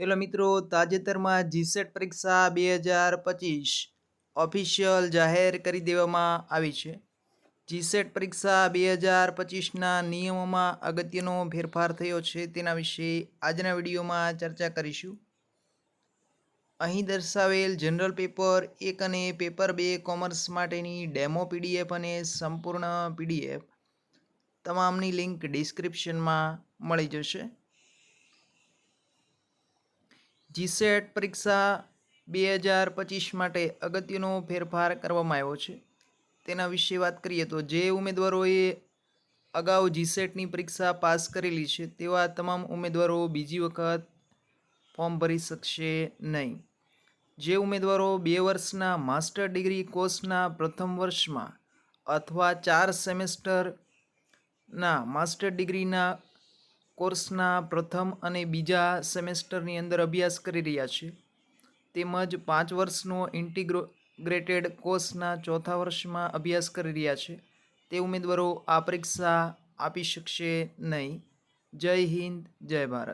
Hello મિત્રો, તાજેતરમાં GSET પરીક્ષા બે હજાર પચીસ ઓફિશિયલ જાહેર કરી દેવામાં આવી છે. જીસેટ પરીક્ષા બે હજાર પચીસના નિયમોમાં અગત્યનો ફેરફાર થયો છે તેના વિશે આજના વિડીયોમાં ચર્ચા કરીશું. અહીં દર્શાવેલ જનરલ પેપર એક અને પેપર બે કોમર્સ માટેની ડેમો પીડીએફ અને સંપૂર્ણ પીડીએફ. તમામની લિંક ડિસ્ક્રિપ્શનમાં મળી જશે. જીસેટ પરીક્ષા બે હજાર પચીસ માટે અગત્યનો ફેરફાર કરવામાં આવ્યો છે. તેના વિશે વાત કરીએ તો જે ઉમેદવારોએ અગાઉ જીસેટની પરીક્ષા પાસ કરેલી છે તેવા તમામ ઉમેદવારો બીજી વખત ફોર્મ ભરી શકશે નહીં. જે ઉમેદવારો બે વર્ષના માસ્ટર ડિગ્રી કોર્સના પ્રથમ વર્ષમાં અથવા ચાર સેમેસ્ટરના માસ્ટર ડિગ્રીના કોર્સના પ્રથમ અને બીજા સેમેસ્ટરની અંદર અભ્યાસ કરી રહ્યા છે. તેમજ પાંચ વર્ષનો ઇન્ટિગ્રેટેડ કોર્સના ચોથા વર્ષમાં અભ્યાસ કરી રહ્યા છે. તે ઉમેદવારો આ પરીક્ષા આપી શકશે નહીં. જય હિન્દ, જય ભારત.